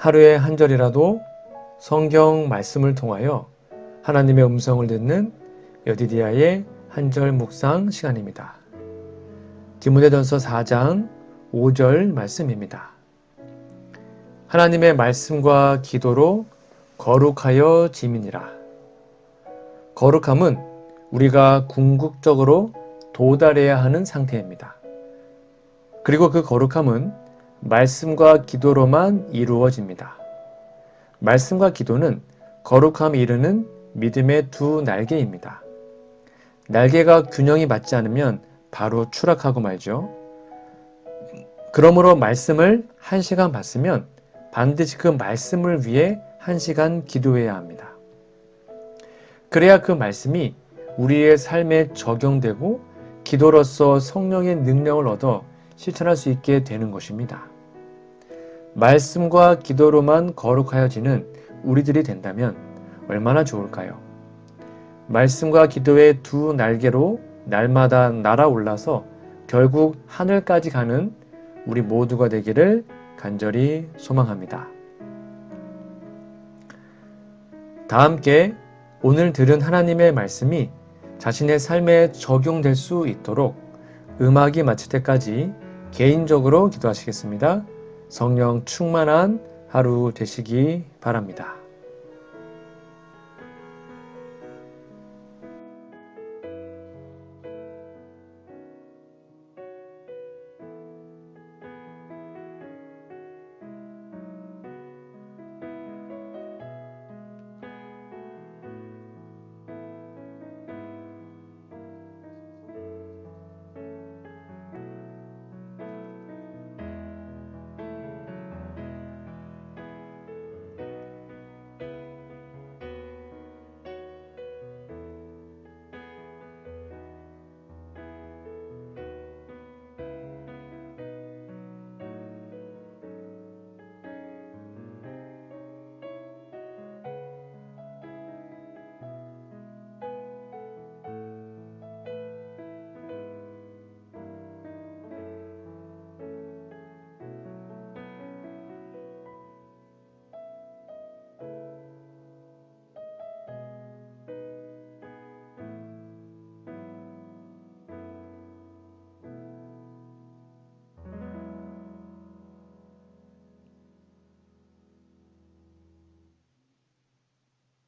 하루에 한 절이라도 성경 말씀을 통하여 하나님의 음성을 듣는 여디디아의 한절 묵상 시간입니다. 디모데전서 4장 5절 말씀입니다. 하나님의 말씀과 기도로 거룩하여 지민이라. 거룩함은 우리가 궁극적으로 도달해야 하는 상태입니다. 그리고 그 거룩함은 말씀과 기도로만 이루어집니다. 말씀과 기도는 거룩함이 이르는 믿음의 두 날개입니다. 날개가 균형이 맞지 않으면 바로 추락하고 말죠. 그러므로 말씀을 한 시간 봤으면 반드시 그 말씀을 위해 한 시간 기도해야 합니다. 그래야 그 말씀이 우리의 삶에 적용되고 기도로서 성령의 능력을 얻어 실천할 수 있게 되는 것입니다. 말씀과 기도로만 거룩하여지는 우리들이 된다면 얼마나 좋을까요? 말씀과 기도의 두 날개로 날마다 날아올라서 결국 하늘까지 가는 우리 모두가 되기를 간절히 소망합니다. 다 함께 오늘 들은 하나님의 말씀이 자신의 삶에 적용될 수 있도록 음악이 마칠 때까지 개인적으로 기도하시겠습니다. 성령 충만한 하루 되시기 바랍니다.